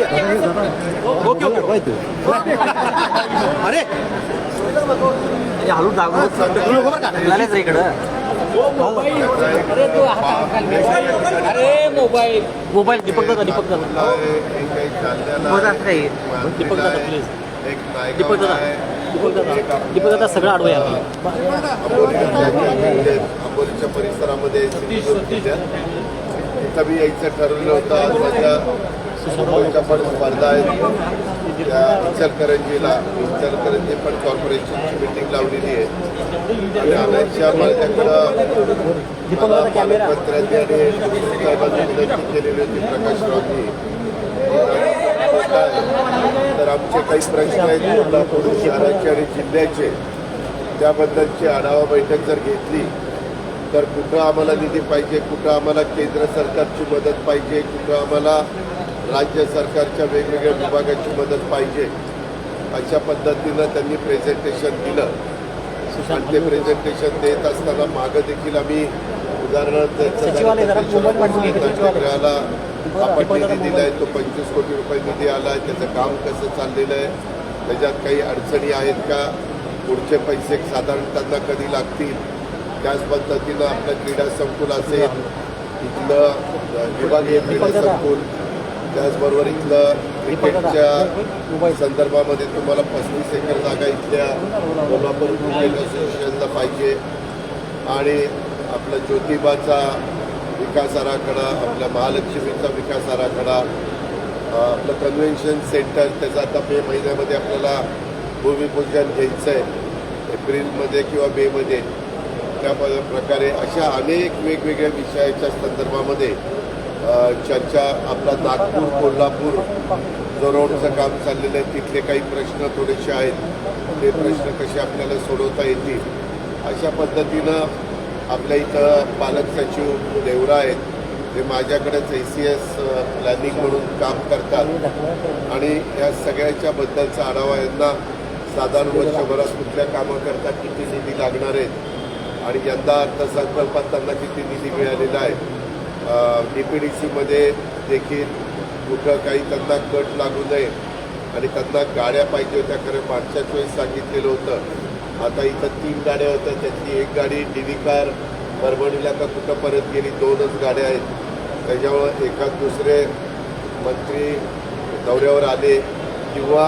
Okay okay अरे हलून जागो इकडं अरे मोबाईल मोबाईल दीपक दादा दीपक दादा बघ असं काही दीपक दादा प्लीज दीपक दादा दीपक दादा दीपक दादा सगळं आडवं आहे अकोलीच्या परिसरामध्ये कमी यायचं ठरवलं होतं पण स्पर्धा आहेत. त्या इचलकरंजीला इचलकरंजी पण कॉर्पोरेशनची मिटिंग लावलेली आहे. आणि आणायच्या माझ्याकडं मला पालकमंत्र्यांनी आणि साहेबांनी विनंती केलेली होती प्रकाश रावजी. तर आमचे काही प्रश्न आहेत कोल्हापूर शहराचे आणि जिल्ह्याचे. त्याबद्दलची आढावा बैठक जर घेतली तर कुठं आम्हाला निधी पाहिजे कुठं आम्हाला केंद्र सरकारची मदत पाहिजे कुठं आम्हाला राज्य सरकारच्या वेगवेगळ्या विभागाची मदत पाहिजे अशा पद्धतीनं त्यांनी प्रेझेंटेशन दिलं. आणि ते प्रेझेंटेशन देत असताना मागं देखील आम्ही उदाहरणार्थ. गृहाला आपण निधी दिलाय तो पंचवीस कोटी रुपये निधी आलाय त्याचं काम कसं चाललेलं आहे? त्याच्यात काही अडचणी आहेत का? पुढचे पैसे साधारण त्यांना कधी लागतील? त्याच पद्धतीनं आपलं क्रीडा संकुल असेल. इथलं विभागीय क्रीडा संकुल. त्याचबरोबर इथलं क्रिकेटच्या संदर्भामध्ये तुम्हाला पस्तीस एकर जागा इथल्या कोल्हापूर क्रिकेट असोसिएशनला पाहिजे. आणि आपला ज्योतिबाचा विकास आराखडा आपल्या महालक्ष्मीचा विकास आराखडा आपलं कन्व्हेन्शन सेंटर त्याचं आता मे महिन्यामध्ये आपल्याला भूमिपूजन घ्यायचं आहे एप्रिलमध्ये किंवा मेमध्ये. त्या प्रकारे अशा अनेक वेगवेगळ्या विषयाच्या संदर्भामध्ये चर्चा आपला नागपूर कोल्हापूर जो रोडचं काम चाललेलं आहे तिथले काही प्रश्न थोडेसे आहेत. ते प्रश्न कसे आपल्याला सोडवता येतील? अशा पद्धतीनं आपल्या इथं पालक सचिव देवरा आहेत. ते माझ्याकडेच ए सी एस प्लॅनिंग म्हणून काम करतात. आणि या सगळ्याच्या बद्दलचा आढावा यांना साधारण वर्षभरात कुठल्या कामाकरता किती निधी लागणार आहेत? आणि यंदा अर्थसंकल्पात त्यांना किती निधी मिळालेला आहे? डी पी डी सीमध्ये देखील कुठं काही त्यांना कट लागू नये आणि त्यांना गाड्या पाहिजे होत्या खरं मागच्याच वेळेस सांगितलेलं होतं. आता इथं तीन गाड्या होत्या त्यातली एक गाडी डी कार परभणीला का कुठं परत गेली दोनच गाड्या आहेत. त्याच्यामुळं एखाद दुसरे मंत्री दौऱ्यावर आले किंवा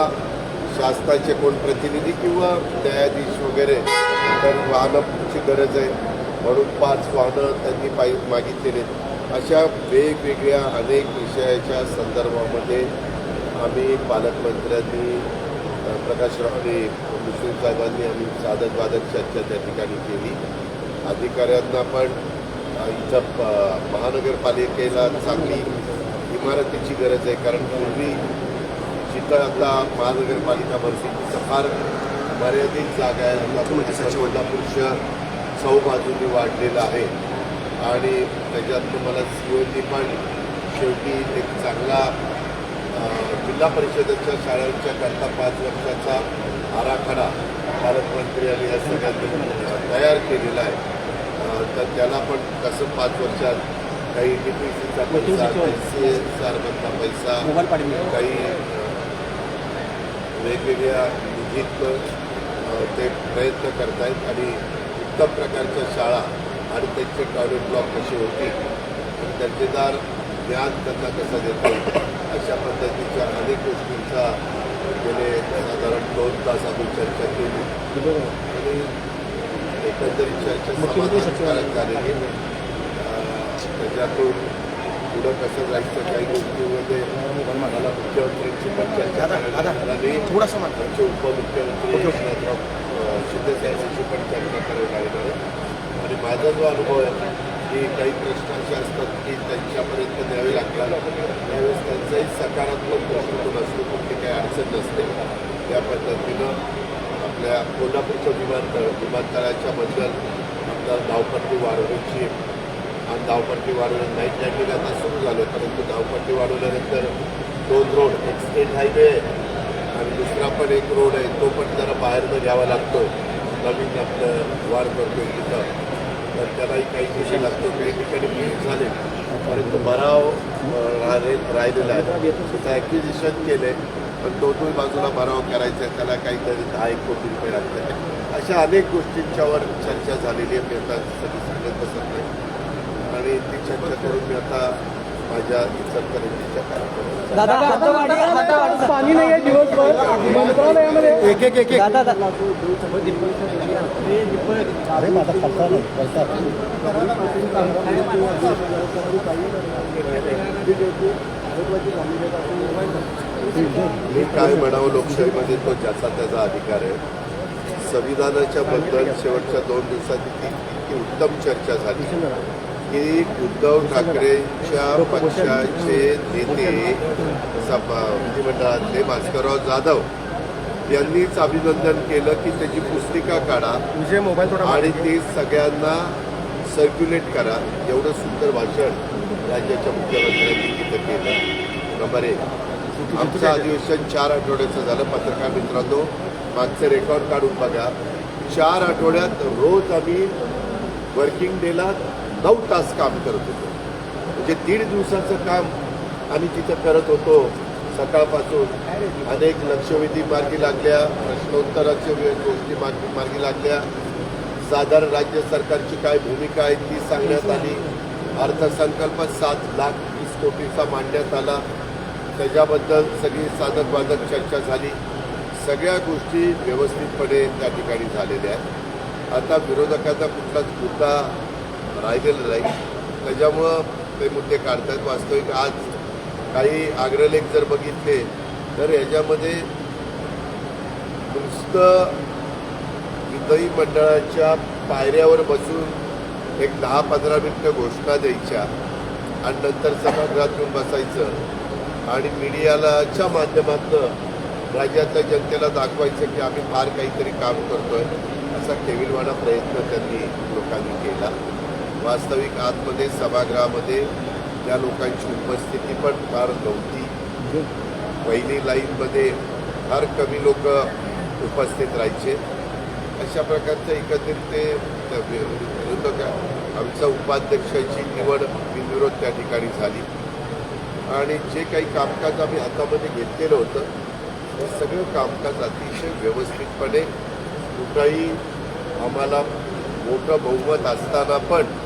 शासनाचे कोण प्रतिनिधी किंवा न्यायाधीश वगैरे तर वाहनाची गरज आहे. म्हणून पाच वाहनं त्यांनी पायी मागितलेले अशा वेगवेगळ्या अनेक विषयाच्या संदर्भामध्ये आम्ही पालकमंत्र्यांनी अ, प्रकाशराव आणि मुस्लिम साहेबांनी आम्ही साधक वादक चर्चा त्या ठिकाणी केली. अधिकाऱ्यांना पण इथं प- महानगरपालिकेला चांगली इमारतीची गरज आहे. कारण पूर्वी जिथं आता महानगरपालिका भरती तिथं फार मर्यादित जागा आहे. कोल्हापूर शहर चौ बाजूनी वाढलेलं आहे. आणि त्याच्यात तुम्हाला सीओनी पण शेवटी एक चांगला जिल्हा परिषदेच्या शाळांच्या करता पाच वर्षाचा आराखडा पालकमंत्री आणि या सगळ्यांनी तयार केलेला आहे. तर त्याला पण कसं पाच वर्षात काही डी पी सीचा पैसा सी एस आरमधला पैसा काही वेगवेगळ्या निधीत ते प्रयत्न करतायत आणि उत्तम प्रकारच्या शाळा आणि त्यांचे टॉयलेट ब्लॉक कसे होतील आणि दर्जेदार ज्ञान त्यांना कसं देता येईल अशा पद्धतीच्या अनेक गोष्टींचा गेले साधारण दोन तास आम्ही चर्चा केली. आणि एकंदरीत चर्चा समाधानकारक झालेली. त्याच्यातून पुढं कसं जायचं काही गोष्टीमध्ये मला मुख्यमंत्र्यांची पण चर्चा थोडासा आमचे उपमुख्यमंत्री एकनाथराव शिंदे साहेबांशी पण चर्चा करायला लागणार आहे. आणि माझा जो अनुभव आहे की काही प्रश्न असे असतात की त्यांच्यापर्यंत न्यावे लागतात. त्यावेळेस त्यांचाही सकारात्मक दृष्टिकोन असतो कुठली काही अडचण नसते. त्या पद्धतीनं आपल्या कोल्हापूरचं विमानतळ विमानतळाच्या बद्दल आपल्याला धावपट्टी वाढवण्याची आणि धावपट्टी वाढवणं नाईट लँडिंग आता सुरू झालं परंतु धावपट्टी वाढवल्यानंतर दोन रोड एक स्टेट हायवे आहे आणि दुसरा पण एक रोड आहे. तो पण जरा बाहेरनं घ्यावा लागतो नवीन आपलं वाढ करतो तिथं. तर त्यालाही काही दिवशी लागतो काही ठिकाणी बीट झाले. परंतु भराव राहिले- राहिलेला आहे. त्याचं ॲक्विजिशन केले पण दोन्ही बाजूला भराव करायचा आहे त्याला काहीतरी दहा एक कोटी रुपये लागतात. अशा अनेक गोष्टींच्यावर चर्चा झालेली आहे मी आता सगळी सांगत बसत नाही. आणि ती चर्चा करून मी आता माझ्या इचलकरंजीच्या कार्यक्रमात. पाणी नाही आहे दिवसभर. मंत्रालयामध्ये. एक एक एक दादा दादा. अरे माझा नाही. मी काय म्हणावं लोकशाहीमध्ये तो ज्याचा त्याचा अधिकार आहे. संविधानाच्या बद्दल शेवटच्या दोन दिवसात इतकी उत्तम चर्चा झाली. की उद्धव ठाकरेंच्या पक्षाचे नेते सभा विधिमंडळातले भास्करराव जाधव यांनीच अभिनंदन केलं की त्याची पुस्तिका काढा आणि ते सगळ्यांना सर्क्युलेट करा. एवढं सुंदर भाषण राज्याच्या मुख्यमंत्र्यांनी तिथं केलं. नंबर एक आमचं अधिवेशन चार आठवड्याचं झालं. पत्रकार मित्रांनो मागचं रेकॉर्ड काढून बघा. चार आठवड्यात रोज आम्ही वर्किंग डेला नऊ तास काम करत होतो. म्हणजे दीड दिवसाचं काम आम्ही तिथं करत होतो. सकाळपासून अनेक लक्षवेधी मार्गी लागल्या प्रश्नोत्तराच्या वेळ गोष्टी मार्गी मार्गी लागल्या. साधारण राज्य सरकारची काय भूमिका आहे ती सांगण्यात आली. अर्थसंकल्प सात लाख वीस कोटीचा मांडण्यात आला. त्याच्याबद्दल सगळी साधक बाधक चर्चा झाली. सगळ्या गोष्टी व्यवस्थितपणे त्या ठिकाणी झालेल्या आहेत. आता विरोधकाचा कुठलाच मुद्दा राहिलेलं नाही त्याच्यामुळं ते मुद्दे काढतात. वास्तविक आज काही आग्रलेख जर बघितले तर याच्यामध्ये नुसतं विदयी मंडळाच्या पायऱ्यावर बसून एक दहा पंधरा मिनटं घोषणा द्यायच्या आणि नंतर सभागृहात येऊन बसायचं आणि मीडियालाच्या माध्यमातून राज्यातल्या जनतेला दाखवायचं की आम्ही फार काहीतरी काम करतोय असा केविलवाणा प्रयत्न त्यांनी लोकांनी केला. वास्तविक आतमध्ये सभागृहामध्ये त्या लोकांची उपस्थिती पण फार नव्हती. पहिली लाईनमध्ये फार कमी लोक उपस्थित राहायचे. अशा प्रकारचं एकत्रित ते होतं का? आमच्या उपाध्यक्षाची निवड बिनविरोध त्या ठिकाणी झाली. आणि जे काही कामकाज आम्ही हातामध्ये घेतलेलं होतं ते सगळं कामकाज अतिशय व्यवस्थितपणे कुठंही आम्हाला मोठं बहुमत असताना पण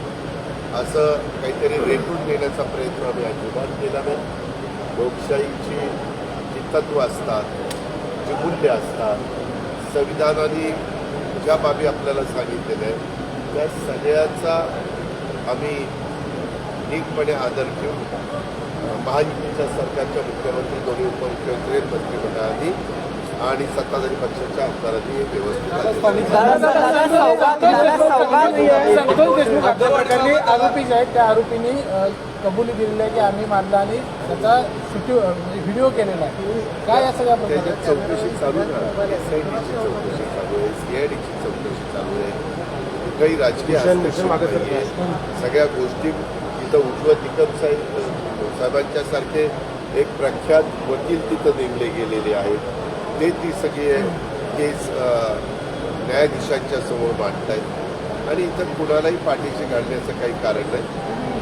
असं काहीतरी रेटून देण्याचा प्रयत्न आम्ही अजिबात केला नाही. लोकशाहीची जी तत्व असतात जी मूल्य असतात संविधानाने ज्या बाबी आपल्याला सांगितलेल्या आहेत त्या सगळ्याचा आम्ही नीटपणे आदर घेऊन महायुतीच्या सरकारच्या मुख्यमंत्री दोन्ही उपमुख्यमंत्री मंत्रिमंडळाने आणि सत्ताधारी पक्षाच्या आमदारांनी हे व्यवस्थित संतोष देशमुख आरोपी जे आहेत त्या आरोपींनी कबुली दिलेली आहे की आम्ही मारला आणि त्याचा व्हिडिओ केलेला आहे. काय या सगळ्या त्याच्यात प्रकारे चौकशी चालू आहे चौकशी चालू आहे सी आय डीची चौकशी चालू आहे. कुठेही राजकीय. सगळ्या गोष्टी तिथं उज्ज्वल निकम साहेब साहेबांच्या सारखे एक प्रख्यात वकील तिथं नेमले गेलेले आहेत. ते ती सगळी केस न्यायाधीशांच्या समोर मांडतायत. आणि इथं कुणालाही पाठीशी घालण्याचं काही कारण नाही.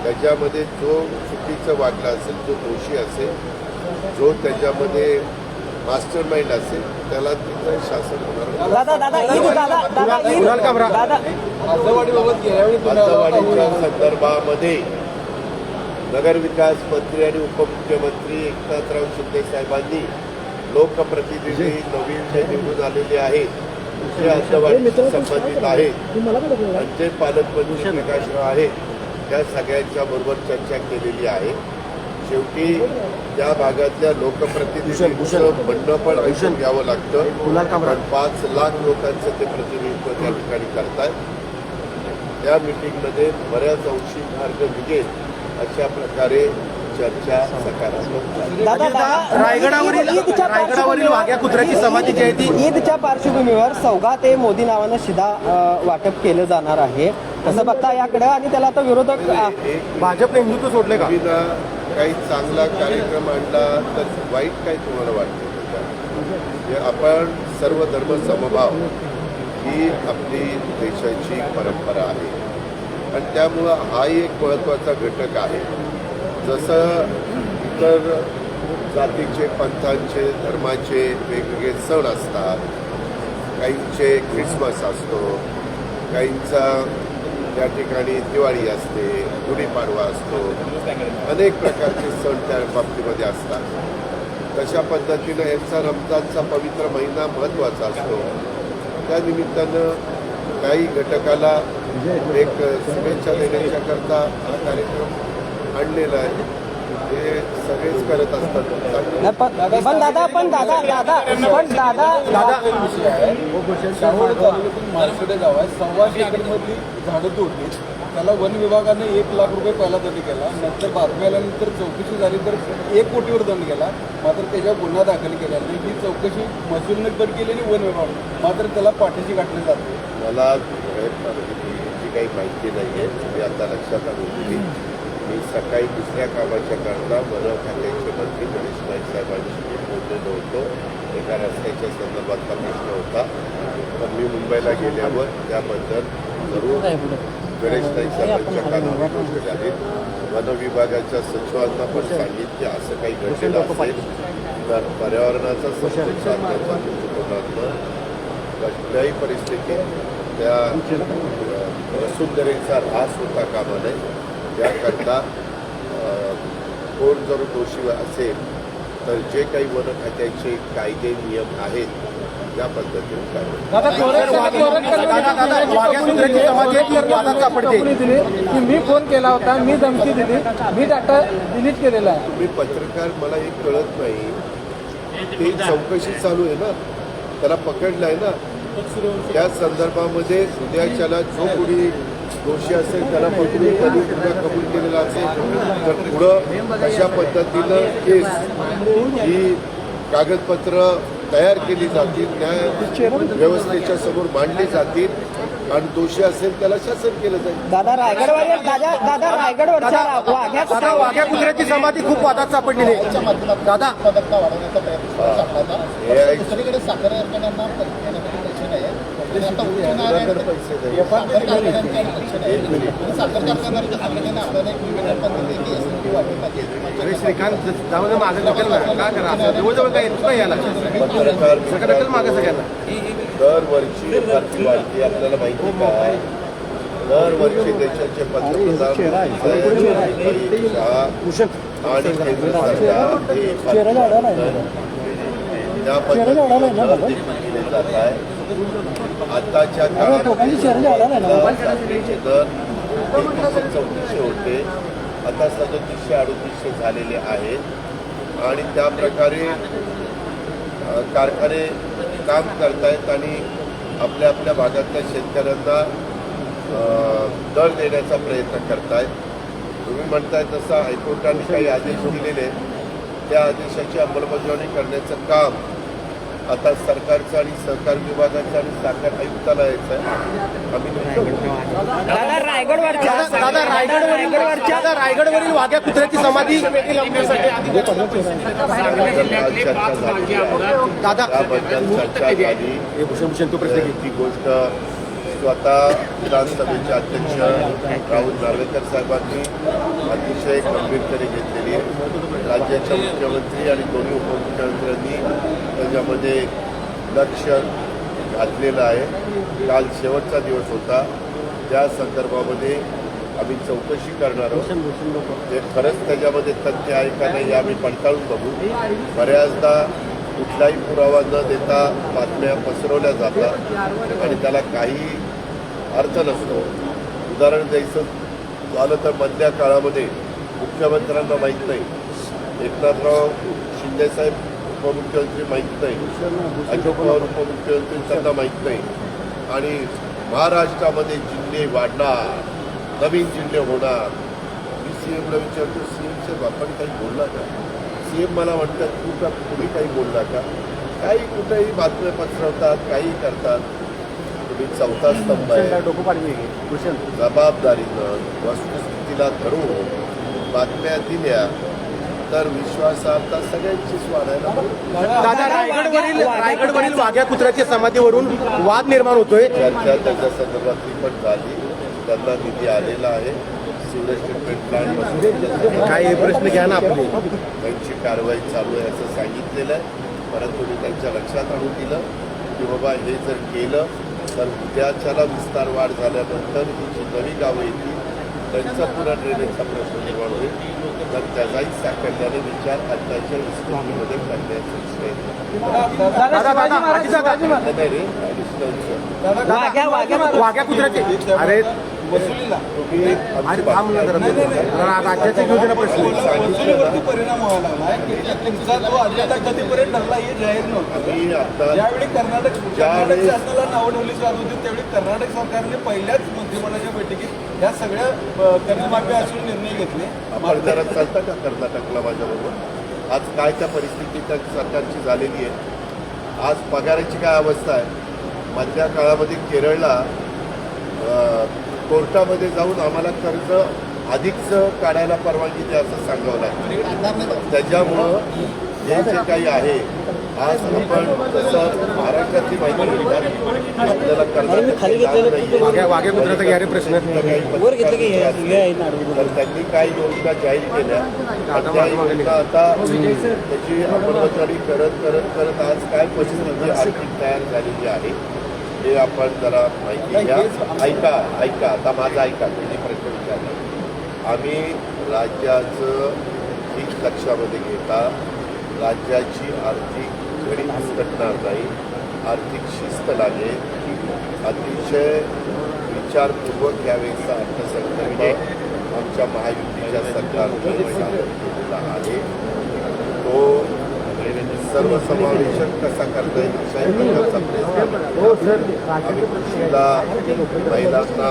त्याच्यामध्ये जो चुकीचं वागला असेल जो दोषी असेल जो त्याच्यामध्ये मास्टर माइंड असेल त्याला तिथं शासन होणार संदर्भामध्ये नगरविकास मंत्री आणि उपमुख्यमंत्री एकनाथराव शिंदे साहेबांनी लोकप्रतिनिधी नवीन जे निवडून आलेले आहेत जे अंतवाडीशी संबंधित आहेत. आणि जे पालकमंत्री प्रकाशराव आहेत त्या सगळ्यांच्या बरोबर चर्चा केलेली आहे. शेवटी त्या भागातल्या लोकप्रतिनिधींचं म्हणणं पण ऐकून घ्यावं लागतं. पाच लाख लोकांचं ते प्रतिनिधित्व त्या ठिकाणी करतायत. त्या मिटिंगमध्ये बऱ्याच अंशी मार्ग निघेल अशा प्रकारे चर्चा सकारात्मक रायगडावरील रायगडावरील वाघ्या कुत्र्याची समाधी जी आहे ती ईदच्या पार्श्वभूमीवर सौगात हे मोदी नावानं शिदा अ, वाटप केलं जाणार आहे. कसं बघता याकडे आणि त्याला आता विरोधक एक भाजपने हिंदुत्व सोडले का? काही चांगला कार्यक्रम आणला तर वाईट काय तुम्हाला वाटतं? म्हणजे आपण सर्व धर्म समभाव ही आपली देशाची परंपरा आहे. आणि त्यामुळं हाही एक महत्त्वाचा घटक आहे. जसं इतर जातीचे पंथांचे धर्माचे वेगवेगळे सण असतात. काहींचे ख्रिसमस असतो काहींचा त्या ठिकाणी दिवाळी असते गुढीपाडवा असतो. अनेक प्रकारचे सण त्या बाबतीमध्ये असतात. तशा पद्धतीनं यांचा रमजानचा पवित्र महिना महत्त्वाचा असतो. त्या निमित्तानं काही घटकाला एक शुभेच्छा देण्याच्याकरता हा कार्यक्रम आणलेला आहे. हे सगळेच करत असतात. पण दादा पण दादा दादा पण दादा दादा विषय आहे शाहूड तालुक्यातून मार्केट गाव आहे. सव्वाशे एकरमधली झाडं तोडली. त्याला वन विभागाने एक लाख रुपये पहिला दंड केला. नंतर बातमी आल्यानंतर चौकशी झाली तर एक कोटीवर दंड केला. मात्र त्याच्यावर गुन्हा दाखल केला आणि ही चौकशी महसूलने पण केली आणि वन विभाग मात्र त्याला पाठीशी गाठले जाते मला जी काही माहिती नाही आहे मी आता लक्षात आणून दिली मी सकाळी दुसऱ्या कामाच्या करता वन खात्याचे मंत्री गणेश नाईक साहेबांशी बोललेलो होतो. एका रस्त्याच्या संदर्भातला प्रश्न होता. तर मी मुंबईला गेल्यावर त्याबद्दल जरूर गणेश नाईक साहेबांच्या कानावर गोष्ट झाली. वन विभागाच्या सचिवांना पण सांगितले असं काही घडलेलं असेल तर पर्यावरणाचा दृष्टिकोनातनं कुठल्याही परिस्थितीत त्या वसुंधरेचा ऱ्हास होता कामा नये. याकरता कोण जर दोषी असेल तर जे काही वन खात्याचे कायदे नियम आहेत त्या पद्धतीने कारवाई मी फोन केला होता मी धमकी दिली मी डाटा डिलीट केलेला आहे. तुम्ही पत्रकार मला हे कळत नाही. ते चौकशी चालू आहे ना? त्याला पकडलं आहे ना? त्या संदर्भामध्ये उद्याच्याला जो कोणी दोषी असेल त्याला पकडून त्यांनी गुन्हा कबूल केलेला असेल तर पुढं अशा पद्धतीनं केस ही कागदपत्र तयार केली जातील न्याय व्यवस्थेच्या समोर मांडली जातील आणि दोषी असेल त्याला शासन केलं जाईल. दादा रायगडवर दादा दादा रायगडवरच्या वाघ्या कुत्र्याची समाधी खूप वादात सापडलेली आहे. दादा. हे. आहे दुसरीकडे साखर कारखान्यांना नाही नाही नाही श्रीकांत जाऊन मागे ढकल ना का करा? जवळजवळ काय येतो का याला. पत्रकार ढकल मागे सगळ्यांना. दरवर्षी भरती वाढती आपल्याला माहिती का? दरवर्षी देशाचे पंतप्रधान आणि केंद्र सरकार हे त्या पद्धतीने दिले जात आहे. आताच्या काळात साखरेचे दर चौतीसशे होते. आता सदतीसशे अडतीसशे झालेले आहेत. आणि त्या प्रकारे कारखाने काम करतायत आणि आपल्या आपल्या भागातल्या शेतकऱ्यांना दर देण्याचा प्रयत्न करतायत. तुम्ही म्हणताय तसं हायकोर्टाने काही आदेश दिलेले आहेत. त्या आदेशाची अंमलबजावणी करण्याचं काम आता सरकारचं आणि सहकार विभागाचं आणि साखर आयुक्तालयाचं आहे आम्ही दादा रायगडवरच्या दादा रायगडवरील दादा रायगडवरील वाघ्या कुत्र्याची समाधी. दादा त्याबद्दल चर्चा झाली हे. ती गोष्ट स्वतः विधानसभेचे अध्यक्ष राहुल नार्वेकर साहेबांनी अतिशय गंभीरतेने घेतलेली आहे. राज्याच्या मुख्यमंत्री आणि दोन्ही उपमुख्यमंत्र्यांनी त्याच्यामध्ये लक्ष घातलेलं आहे. काल शेवटचा दिवस होता. त्या संदर्भामध्ये आम्ही चौकशी करणार आहोत. ते खरंच त्याच्यामध्ये तथ्य आहे का नाही आम्ही पडताळून बघू. बऱ्याचदा कुठलाही पुरावा न देता बातम्या पसरवल्या जातात आणि त्याला काही अर्थ नसतो. उदाहरण द्यायचं झालं तर मधल्या काळामध्ये मुख्यमंत्र्यांना माहीत नाही. एकनाथराव शिंदेसाहेब उपमुख्यमंत्री माहीत नाही. अशोक पवार उपमुख्यमंत्री त्यांना माहीत नाही. आणि महाराष्ट्रामध्ये जिल्हे वाढणार. नवीन जिल्हे होणार. मी सी एमला विचारतो सी एम साहेब आपण काही बोलला का? सी एम मला म्हणतात तू का तुम्ही काही बोलला का? काही कुठेही बातम्या पसरवतात काही करतात. तुम्ही चौथा स्तंभ आहे. जबाबदारीनं वस्तुस्थितीला धरून बातम्या दिल्या तर विश्वासार्हता सगळ्यांचीच वाढायला रायगडवरील रायगडवरील वाघ्या कुत्र्याच्या समाधीवरून वाद निर्माण होतोय. चर्चा त्याच्या संदर्भातली पण झाली. त्यांना निधी आलेला आहे. सिवरेज ट्रीटमेंट प्लांट काय प्रश्न घ्या ना आपले. त्यांची कारवाई चालू आहे असं सांगितलेलं आहे. परंतु मी त्यांच्या लक्षात आणून दिलं की बाबा हे जर केलं तर उद्याच्याला विस्तार वाढ झाल्यानंतर ही जी नवी गावं येतील त्यांचा पुन्हा ड्रेनेजचा प्रश्न निर्माण होईल तर त्याचाही साकल्याने विचार आत्ताच्या स्थितीमध्ये करण्याचा विषय नाही रे ॲडिशनलचं वाघ्या कुत्र्याचे अरे वसुलीला. आमची थांब ना जरा नाही, नाही, नाही. राज्याचे घेऊ दे ना प्रश्न वसुलीवरती परिणाम व्हायला लागलाय की तुमचा जो अजेंडा कधीपर्यंत ठरला हे जाहीर नव्हतं. आम्ही आता ज्यावेळी कर्नाटक जात होती त्यावेळी कर्नाटक सरकारने पहिल्याच मंत्रिमंडळाच्या बैठकीत या सगळ्या अ, कर्जमाफी असून निर्णय घेतले. आपण जरा चालतं का कर्नाटकला माझ्याबरोबर? आज काय त्या परिस्थिती त्या सरकारची झालेली आहे? आज पगाराची काय अवस्था आहे? मधल्या काळामध्ये केरळला अं, कोर्टामध्ये जाऊन आम्हाला कर्ज अधिकचं काढायला परवानगी द्या असं सांगावं लागतं. त्याच्यामुळं हे जे काही आहे आज आपण जसं महाराष्ट्रातली माहिती घेतली, आपल्याला तर त्यांनी काही योजना जाहीर केल्या आणि त्या योजना आता त्याची अंमलबजावणी करत करत करत आज काय परिस्थिती आर्थिक तयार झालेली आहे. हे आपण जरा माहिती घ्या. ऐका ऐका. आता माझं ऐका तुम्ही प्रश्न विचारला आम्ही राज्याचं हित लक्षामध्ये घेता राज्याची आर्थिक घडी घसरणार नाही आर्थिक शिस्त लागेल अतिशय विचारपूर्वक यावेळेचा अर्थसंकल्प आमच्या महायुतीच्या सरकारने केलेला आहे. तो सर्वसमावेशक कसा करता येईल अशा प्रकारचा प्रयत्न आम्ही कृषीला महिलांना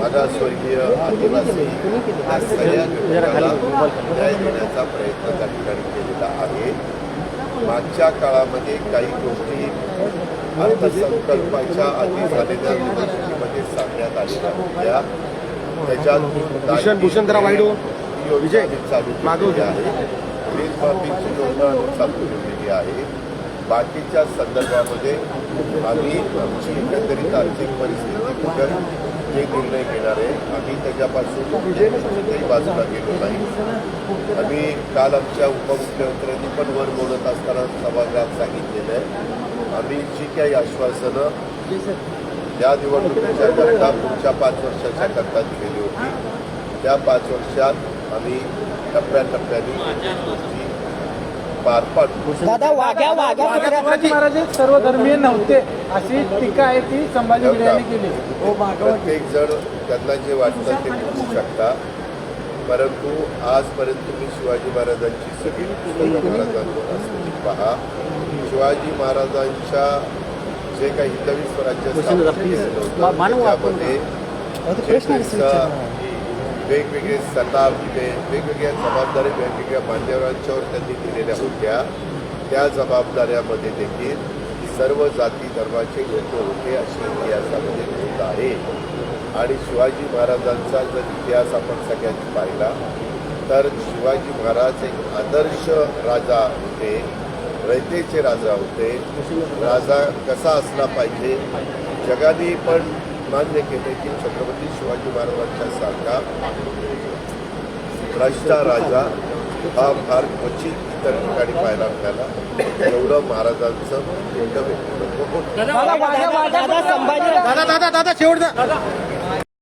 मागासवर्गीय आदिवासी या सगळ्या घटकाला न्याय देण्याचा प्रयत्न त्या ठिकाणी केलेला आहे. मागच्या काळामध्ये काही गोष्टी अर्थसंकल्पाच्या आधी झालेल्या निवडणुकीमध्ये सांगण्यात आलेल्या होत्या. त्याच्यात भूषण- भूषण जरा वाईट हो. विजय चालू मागं केलेली आहे. वीज बाबीची योजना चालू केलेली आहे. बाकीच्या संदर्भामध्ये आम्ही आमची एकंदरीत आर्थिक परिस्थिती बघत जे निर्णय घेणार आहे आम्ही त्याच्यापासून कुठेही बाजूला गेलो नाही. आम्ही काल आमच्या उपमुख्यमंत्र्यांनी पण वर बोलत असताना सभागृहात सांगितलेलं आहे. आम्ही जी काही आश्वासनं या निवडणुकीच्या करता पुढच्या पाच वर्षाच्या करता दिलेली होती. त्या पाच वर्षात आम्ही टप्प्याटप्प्याने गोष्टी पार पाडू दादा वाघ्या वाघ्या महाराज हे नव्हते. अशी टीका आहे ती संभाजी केली. हो प्रत्येक जण त्यांना जे वाटतं ते बोलू शकता. परंतु आजपर्यंत तुम्ही शिवाजी महाराजांची सगळी महाराजांवर असलेली पहा. शिवाजी महाराजांच्या जे काही हिंदवी स्वराज्य स्थापन केलेलं होतं. त्याच्यामध्ये त्यांचं वेगवेगळे सत्ता म्हणजे वेगवेगळ्या जबाबदारी वेगवेगळ्या मान्यवरांच्यावर त्यांनी दिलेल्या होत्या. त्या जबाबदाऱ्यामध्ये देखील सर्व जाती धर्माचे लोक होते अशी इतिहासामध्ये नोंद आहे. आणि शिवाजी महाराजांचा जर इतिहास आपण सगळ्यांनी पाहिला तर शिवाजी महाराज एक आदर्श राजा होते रयतेचे राजा होते. राजा कसा असला पाहिजे? जगाने पण मान्य केले की छत्रपती शिवाजी महाराजांच्या सारखा भ्रष्टा राजा हा फार क्वचित इतर ठिकाणी पाहायला मिळाला. एवढं महाराजांचं मोठं व्यक्तिमत्व होतं. दादा दादा संभाजी दादा दादा दादा शेवटचा